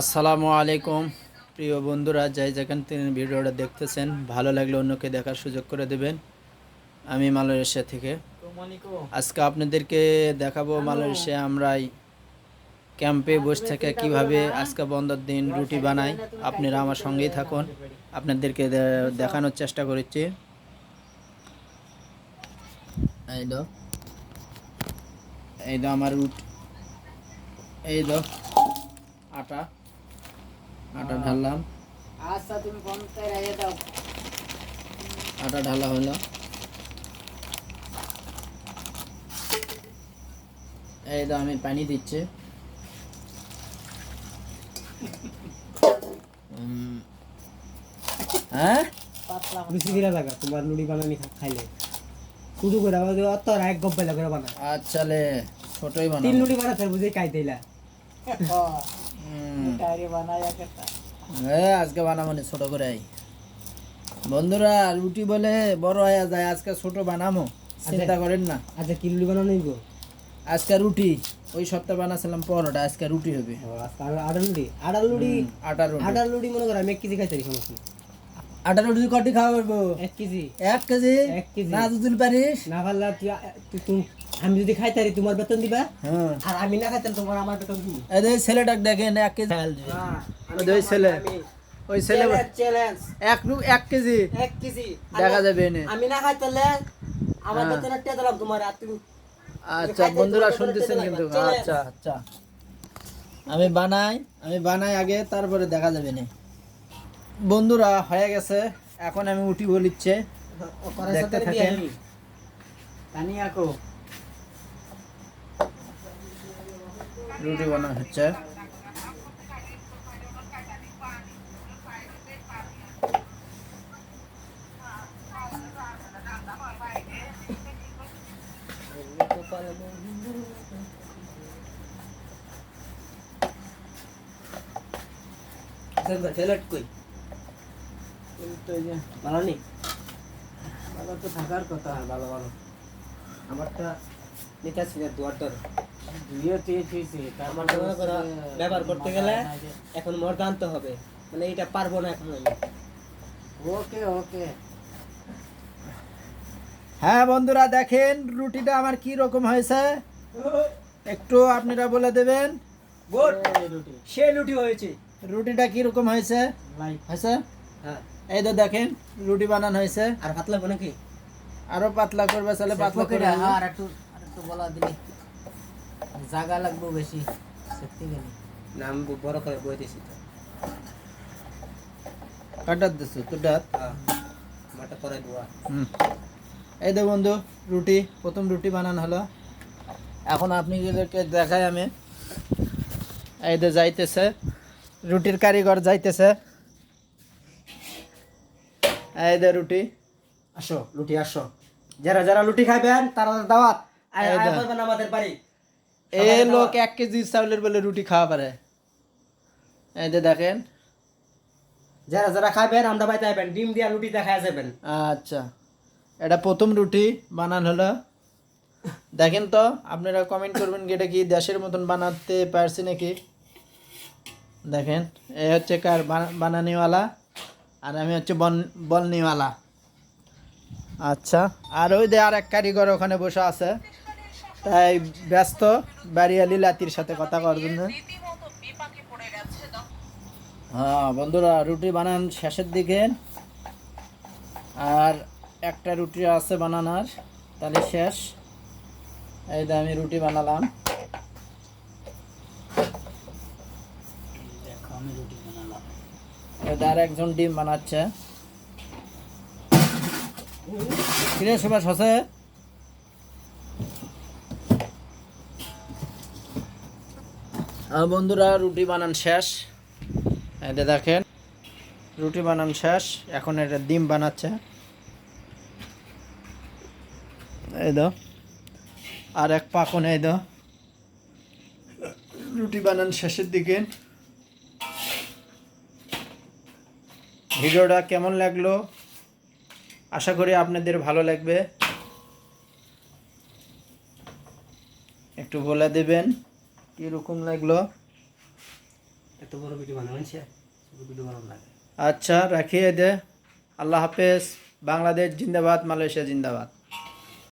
আসসালামু আলাইকুম। প্রিয় বন্ধুরা যাই যেখান থেকে ভিডিওটা দেখতেছেন ভালো লাগলে অন্যকে দেখার সুযোগ করে দেবেন। আমি মালয়েশিয়া থেকে। আজকে আপনাদেরকে দেখাবো মালয়েশিয়া আমরা এই ক্যাম্পে বসে থেকে কীভাবে আজকে বন্ধের দিন রুটি বানাই আপনারা আমার সঙ্গেই থাকুন। আপনাদেরকে দেখানোর চেষ্টা করেছি। এই দো এই দো আমার রুট এই দো আটা। আটা ঢাললাম। আচ্ছা তুমি ফোন করে দাও। আটা ঢালা হলো। এই তো আমি পানি দিচ্ছি। হ্যাঁ? পাতলা বেশি দিরা লাগা তোমার নুড়ি বানানি খাইলে। শুধু করে আমাদের অত এক গব্বাইলা করে বানা আচ্ছা লে ছোটই বানা তিন নুড়ি বানাতে বুঝে কাই দিলা আজকে বানাবো নি ছোট করে বন্ধুরা রুটি বলে বড় হয়ে যায় আজকে ছোট বানাবো চিন্তা করেন না। আচ্ছা কি বানানো নিব আজকে রুটি। ওই সপ্তাহে বানাছিলাম পরোটা আজকে রুটি হবে। নুড়ি আড়া নুড়ি আটা রুটি? আড়া নুড়ি মনে করো আমি এক কেজি খাইতে সমস্যা আটা রুটি কটি খাওয়া পারব এক কেজি। এক কেজি? এক কেজি। না দুদিন পারিস? না পারলা তুই- আমি যদি খাইতারি তোমার বেতন দিবা? হ্যাঁ। আর আমি না খাইতাম তোমার আমার বেতন এই ছেলেটাকে দেখেন এক কেজি ওই ছেলে ওই ছেলে চ্যালেঞ্জ এক নু- এক কেজি এক কেজি। দেখা যাবে এনে। আমি না খাইতালে আমার হ্যাঁ। বেতন একটা দিলাম তোমার আর তুমি আচ্ছা বন্ধুরা শুনতেছেন কিন্তু। আচ্ছা আচ্ছা। আমি বানাই আমি বানাই আগে তারপরে দেখা যাবে না বন্ধুরা হয়ে গেছে। এখন আমি উঠি বলিচ্ছে। দেখতে থাকেন। পানি রুটি বানানো হচ্ছে। ছেলেট কই? ভালো নেই? ভালো তো থাকার কথা হ্যাঁ, ভালো ভালো। আমারটা নিতে ছিল দুয়ার ব্যবহার করতে গেলে এখন মোর জানতে হবে। মানে এটা পারব না এখন আমি। ওকে ওকে। হ্যাঁ বন্ধুরা দেখেন রুটিটা আমার কি রকম হয়েছে? একটু আপনারা বলে দেবেন। রুটি। সে লুটি হয়েছে। রুটিটা কি রকম হয়েছে? হয়েছে? হ্যাঁ। এই তো দেখেন রুটি বানানো হয়েছে। আর পাতলা নাকি? আরও পাতলা করবে তাহলে পাতলা করে আর একটু আর একটু বলা দিলি। জায়গা লাগবে বেশি সত্যি গেলে না আমি বড় করে বই দিছি তো। কাটার দিচ্ছ তোটা হ্যাঁ মাটা করে হুম। এই দে বন্ধু রুটি প্রথম রুটি বানানো হলো। এখন আপনি দেখাই আমি। এই তো যাইতেছে রুটির কারিগর যাইতেছে। এই দে রুটি। আসো লুটি আসো। যারা যারা লুটি খাইবেন তারা দাওয়াত। আয় আয় দা। আমাদের বাড়ি। এ লোক এক কেজি চাউলের বলে রুটি খাওয়া পারে। এই যে দেখেন। যারা যারা খাইবেন আমরা বাড়িতে আইবেন। ডিম দিয়া লুটি দেখা যাবেন আচ্ছা। এটা প্রথম রুটি বানান হলো। দেখেন তো আপনারা কমেন্ট করবেন কি এটা কি দেশের মতন বানাতে পারছি নাকি? দেখেন এ হচ্ছে কার বানা- বানানিওয়ালা আর আমি হচ্ছে বন বলনিওয়ালা। আচ্ছা আর ওই যে আর এক কারিগর ওখানে বসে আছে। তাই ব্যস্ত, বাড়িয়ালি লাতির সাথে কথা করার জন্য। হ্যাঁ বন্ধুরা, রুটি বানান শেষের দিকে। আর একটা রুটি আছে বানানোর, তাহলে শেষ। এই যে আমি রুটি বানালাম। আর একজন ডিম বানাচ্ছে। কিরে সুভাষ, হসে? বন্ধুরা, রুটি বানান শেষ। এটা দেখেন, রুটি বানান শেষ। এখন এটা ডিম বানাচ্ছে। এই দো আর এক পাকন, এই দো রুটি বানান শেষের দিকে। ভিডিওটা কেমন লাগল? আশা করি আপনাদের ভালো লাগবে। একটু বলে দেবেন। কীরকম লাগল? এত বড় ভিডিও ভিডিও ভালো লাগে। আচ্ছা রাখিয়ে দে। আল্লাহ হাফেজ। বাংলাদেশ জিন্দাবাদ মালয়েশিয়া জিন্দাবাদ।